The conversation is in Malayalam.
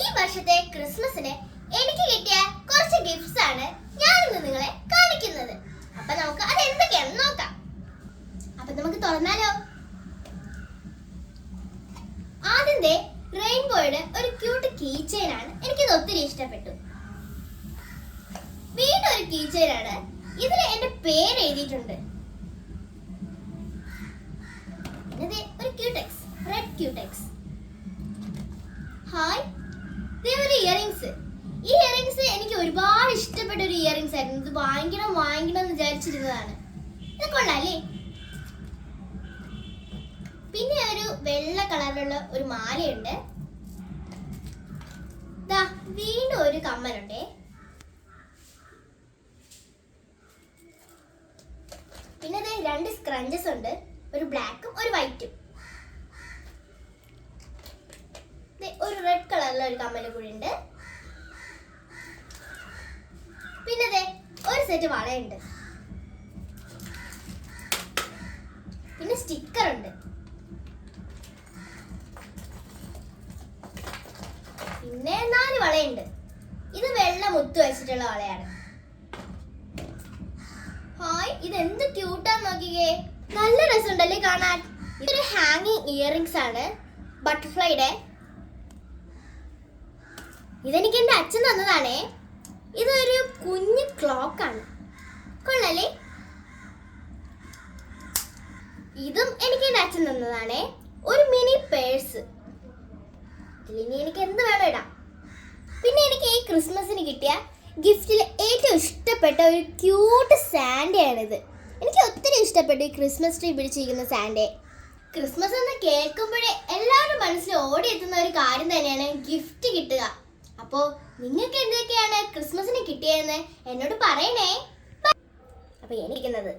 വർഷത്തെ ക്രിസ്മസിന് എനിക്ക് കിട്ടിയ കുറച്ച് ഗിഫ്റ്റ്സ് ആണ് ഞാനിന്ന് നിങ്ങളെ കാണിക്കുന്നത്. അപ്പൊ നമുക്ക് അത് എന്തൊക്കെയാണെന്ന് നോക്കാം. അപ്പൊ നമുക്ക് തുറന്നാലോ? ആദ്യത്തെ റെയിൻബോയുടെ ഒരു ക്യൂട്ട് കീ ചെയിൻ ആണ് എനിക്കിത് ഒത്തിരി ഇഷ്ടപ്പെട്ടു. വീണ്ടും ഒരു കീ ചെയിൻ ആണ് ഇതിൽ എന്റെ പേര് എഴുതിയിട്ടുണ്ട്. ഒരു ക്യൂടെക്സ് റെഡ് ക്യൂടെക്സ് ഹായ് ഈ ഇയറിങ്സ് എനിക്ക് ഒരുപാട് ഇഷ്ടപ്പെട്ട ഒരു ഇയറിങ്സ് ആയിരുന്നു. ഇത് വാങ്ങിക്കണം വാങ്ങിക്കണം എന്ന് വിചാരിച്ചിരുന്നതാണ്. ഇത് കൊള്ളാല്ലേ പിന്നെ ഒരു വെള്ള കളറിലുള്ള ഒരു മാലയുണ്ട്. വീണ്ടും ഒരു കമ്മലുണ്ടേ. പിന്നെ ദേ രണ്ട് സ്ക്രഞ്ചസ് ഉണ്ട്. ഒരു ബ്ലാക്കും ഒരു വൈറ്റും ഒരു റെഡ് കളറിലുള്ള ഒരു കമ്മൽ കൂടി ഉണ്ട് പിന്നെ ദേ ഒരു സെറ്റ് വളയുണ്ട്. പിന്നെ സ്റ്റിക്കർ ഉണ്ട്. പിന്നെ നാല് വളയുണ്ട്. ഇത് വെള്ള മുത്ത് വെച്ചിട്ടുള്ള വളയാണ്. ഹായ് ഇത് എന്ത് ക്യൂട്ടാന്ന് നോക്കിക്കേ. നല്ല രസമുണ്ടല്ലേ കാണാൻ? ഇതൊരു ഹാങ്ങിങ് ഇയറിങ്സ് ആണ്. ബട്ടർഫ്ലൈയുടെ ഇതെനിക്ക് എന്റെ അച്ഛൻ തന്നതാണേ. ഇതൊരു കുഞ്ഞു ക്ലോക്കാണ്. കൊള്ളല്ലേ കൊള്ളാലേ. ഇതും എനിക്ക് എന്റെ അച്ഛൻ തന്നതാണേ. ഒരു മിനി പേഴ്സ്. ഇതിലിനി എനിക്ക് എന്ത് വേണം ഇടാം. പിന്നെ എനിക്ക് ഈ ക്രിസ്മസിന് കിട്ടിയ ഗിഫ്റ്റിൽ ഏറ്റവും ഇഷ്ടപ്പെട്ട ഒരു ക്യൂട്ട് സാൻഡയാണിത്. എനിക്ക് ഒത്തിരി ഇഷ്ടപ്പെട്ടു ഈ ക്രിസ്മസ് ട്രീ പിടിച്ചിരിക്കുന്ന സാൻഡേ. ക്രിസ്മസ് എന്ന് കേൾക്കുമ്പോഴേ എല്ലാവരും മനസ്സിൽ ഓടിയെത്തുന്ന ഒരു കാര്യം തന്നെയാണ് ഗിഫ്റ്റ് കിട്ടുക. അപ്പോൾ നിങ്ങൾക്ക് എന്തൊക്കെയാണ് ക്രിസ്മസിന് കിട്ടിയതെന്ന് എന്നോട് പറയണേ. അപ്പോൾ എനിക്കുന്നത്